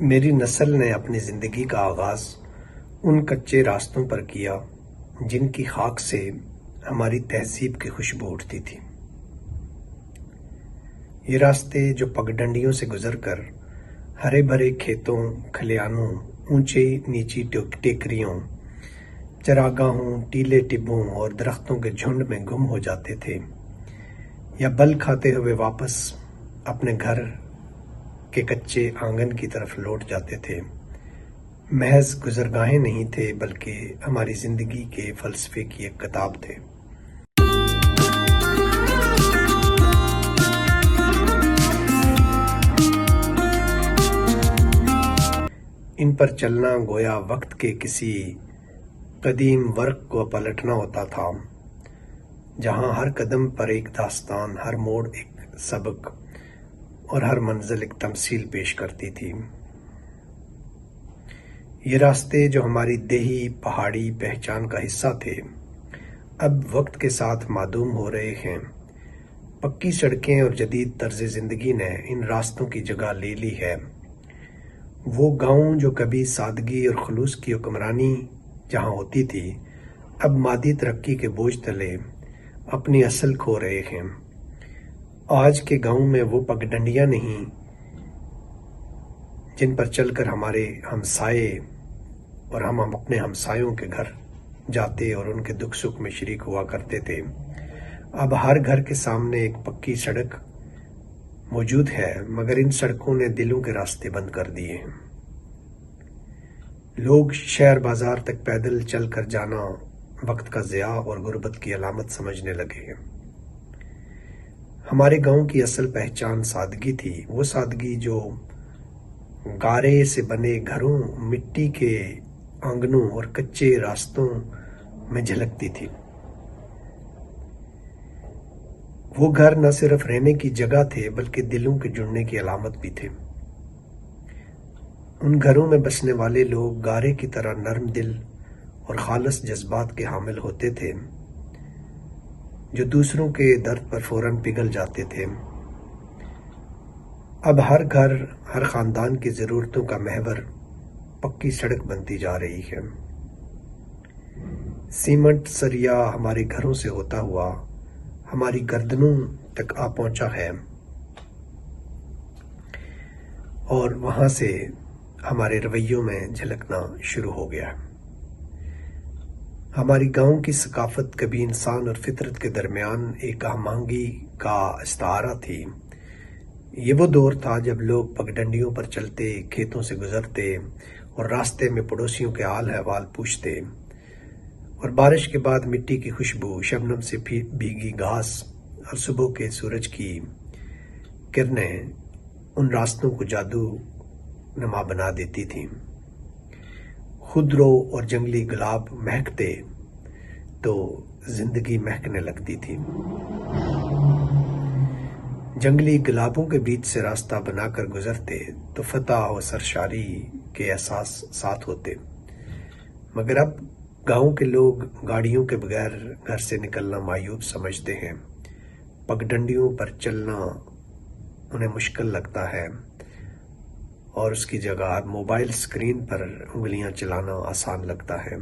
میری نسل نے اپنی زندگی کا آغاز ان کچے راستوں پر کیا جن کی خاک سے ہماری تہذیب کی خوشبو اٹھتی تھی۔ یہ راستے جو پگڈنڈیوں سے گزر کر ہرے بھرے کھیتوں، کھلیانوں، اونچے نیچی ٹیکریوں، چراگاہوں، ٹیلے ٹبوں اور درختوں کے جھنڈ میں گم ہو جاتے تھے یا بل کھاتے ہوئے واپس اپنے گھر کے کچے آنگن کی طرف لوٹ جاتے تھے۔ محض گزرگاہیں نہیں تھے، بلکہ ہماری زندگی کے فلسفے کی ایک کتاب تھے۔ ان پر چلنا گویا وقت کے کسی قدیم ورق کو پلٹنا ہوتا تھا، جہاں ہر قدم پر ایک داستان، ہر موڑ ایک سبق۔ اور ہر منزل ایک تمثیل پیش کرتی تھی۔ یہ راستے جو ہماری دیہی پہاڑی پہچان کا حصہ تھے، اب وقت کے ساتھ معدوم ہو رہے ہیں۔ پکی سڑکیں اور جدید طرز زندگی نے ان راستوں کی جگہ لے لی ہے۔ وہ گاؤں جو کبھی سادگی اور خلوص کی حکمرانی جہاں ہوتی تھی، اب مادی ترقی کے بوجھ تلے اپنی اصل کھو رہے ہیں۔ آج کے گاؤں میں وہ پگڈنڈیاں نہیں، جن پر چل کر ہمارے ہمسائے اور ہم اپنے ہمسایوں کے گھر جاتے اور ان کے دکھ سکھ میں شریک ہوا کرتے تھے۔ اب ہر گھر کے سامنے ایک پکی سڑک موجود ہے، مگر ان سڑکوں نے دلوں کے راستے بند کر دیے۔ ہیں لوگ شہر بازار تک پیدل چل کر جانا وقت کا ضیاع اور غربت کی علامت سمجھنے لگے۔ ہیں ہمارے گاؤں کی اصل پہچان سادگی تھی۔ وہ سادگی جو گارے سے بنے گھروں، مٹی کے آنگنوں اور کچے راستوں میں جھلکتی تھی۔ وہ گھر نہ صرف رہنے کی جگہ تھے، بلکہ دلوں کے جڑنے کی علامت بھی تھے۔ ان گھروں میں بسنے والے لوگ گارے کی طرح نرم دل اور خالص جذبات کے حامل ہوتے تھے۔ جو دوسروں کے درد پر فوراً پگھل جاتے تھے۔ اب ہر گھر، ہر خاندان کی ضرورتوں کا محور پکی سڑک بنتی جا رہی ہے۔ سیمنٹ سریا ہمارے گھروں سے ہوتا ہوا ہماری گردنوں تک آ پہنچا ہے۔ اور وہاں سے ہمارے رویوں میں جھلکنا شروع ہو گیا۔ ہے ہماری گاؤں کی ثقافت کبھی انسان اور فطرت کے درمیان ایک آہمانگی کا استعارہ تھی۔ یہ وہ دور تھا جب لوگ پگڈنڈیوں پر چلتے، کھیتوں سے گزرتے اور راستے میں پڑوسیوں کے حال احوال پوچھتے۔ اور بارش کے بعد مٹی کی خوشبو شبنم سے بھیگی گھاس اور صبح کے سورج کی کرنیں ان راستوں کو جادو نما بنا دیتی تھیں۔ خودرو اور جنگلی گلاب مہکتے تو زندگی مہکنے لگتی تھی۔ جنگلی گلابوں کے بیچ سے راستہ بنا کر گزرتے تو فتح و سرشاری کے احساس ساتھ ہوتے۔ مگر اب گاؤں کے لوگ گاڑیوں کے بغیر گھر سے نکلنا مایوب سمجھتے ہیں۔ پگڈنڈیوں پر چلنا انہیں مشکل لگتا ہے۔ اور اس کی جگہ موبائل سکرین پر انگلیاں چلانا آسان لگتا ہے۔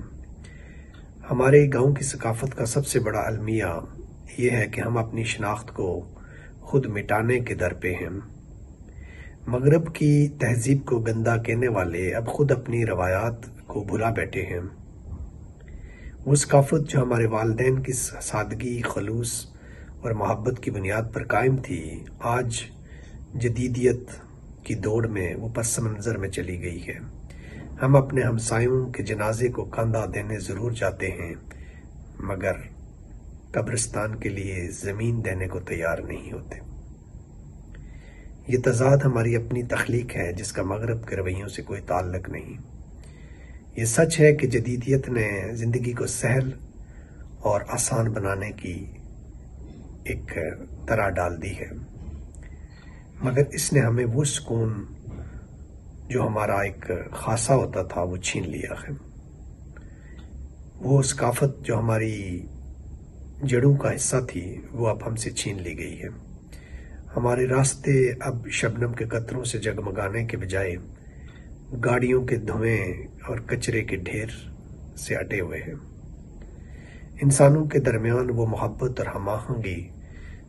ہمارے گاؤں کی ثقافت کا سب سے بڑا المیہ یہ ہے کہ ہم اپنی شناخت کو خود مٹانے کے در پہ ہیں۔ مغرب کی تہذیب کو گندا کہنے والے اب خود اپنی روایات کو بھلا بیٹھے ہیں۔ وہ ثقافت جو ہمارے والدین کی سادگی، خلوص اور محبت کی بنیاد پر قائم تھی، آج جدیدیت کی دوڑ میں وہ پس منظر میں چلی گئی ہے۔ ہم اپنے ہمسایوں کے جنازے کو کاندھا دینے ضرور جاتے ہیں، مگر قبرستان کے لیے زمین دینے کو تیار نہیں ہوتے۔ یہ تضاد ہماری اپنی تخلیق ہے، جس کا مغرب کے رویوں سے کوئی تعلق نہیں۔ یہ سچ ہے کہ جدیدیت نے زندگی کو سہل اور آسان بنانے کی ایک طرح ڈال دی ہے۔ مگر اس نے ہمیں وہ سکون جو ہمارا ایک خاصا ہوتا تھا وہ چھین لیا ہے وہ ثقافت جو ہماری جڑوں کا حصہ تھی، وہ اب ہم سے چھین لی گئی ہے۔ ہمارے راستے اب شبنم کے قطروں سے جگمگانے کے بجائے گاڑیوں کے دھوئیں اور کچرے کے ڈھیر سے اٹے ہوئے ہیں۔ انسانوں کے درمیان وہ محبت اور ہم آہنگی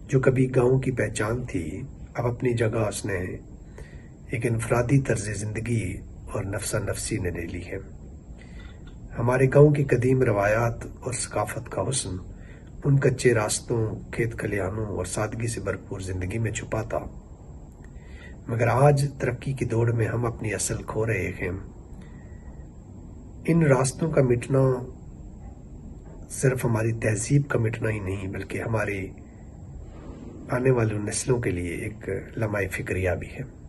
جو کبھی گاؤں کی پہچان تھی اب اپنی جگہ اس نے ایک انفرادی طرز زندگی اور نفسا نفسی نے لے لی ہے۔ ہمارے گاؤں کی قدیم روایات اور ثقافت کا حسن ان کچے راستوں، کھیت کھلیانوں اور سادگی سے بھرپور زندگی میں چھپا تھا مگر آج ترقی کی دوڑ میں ہم اپنی اصل کھو رہے ہیں۔ ان راستوں کا مٹنا صرف ہماری تہذیب کا مٹنا ہی نہیں، بلکہ ہماری آنے والی نسلوں کے لیے ایک لمحہ فکریہ بھی ہے۔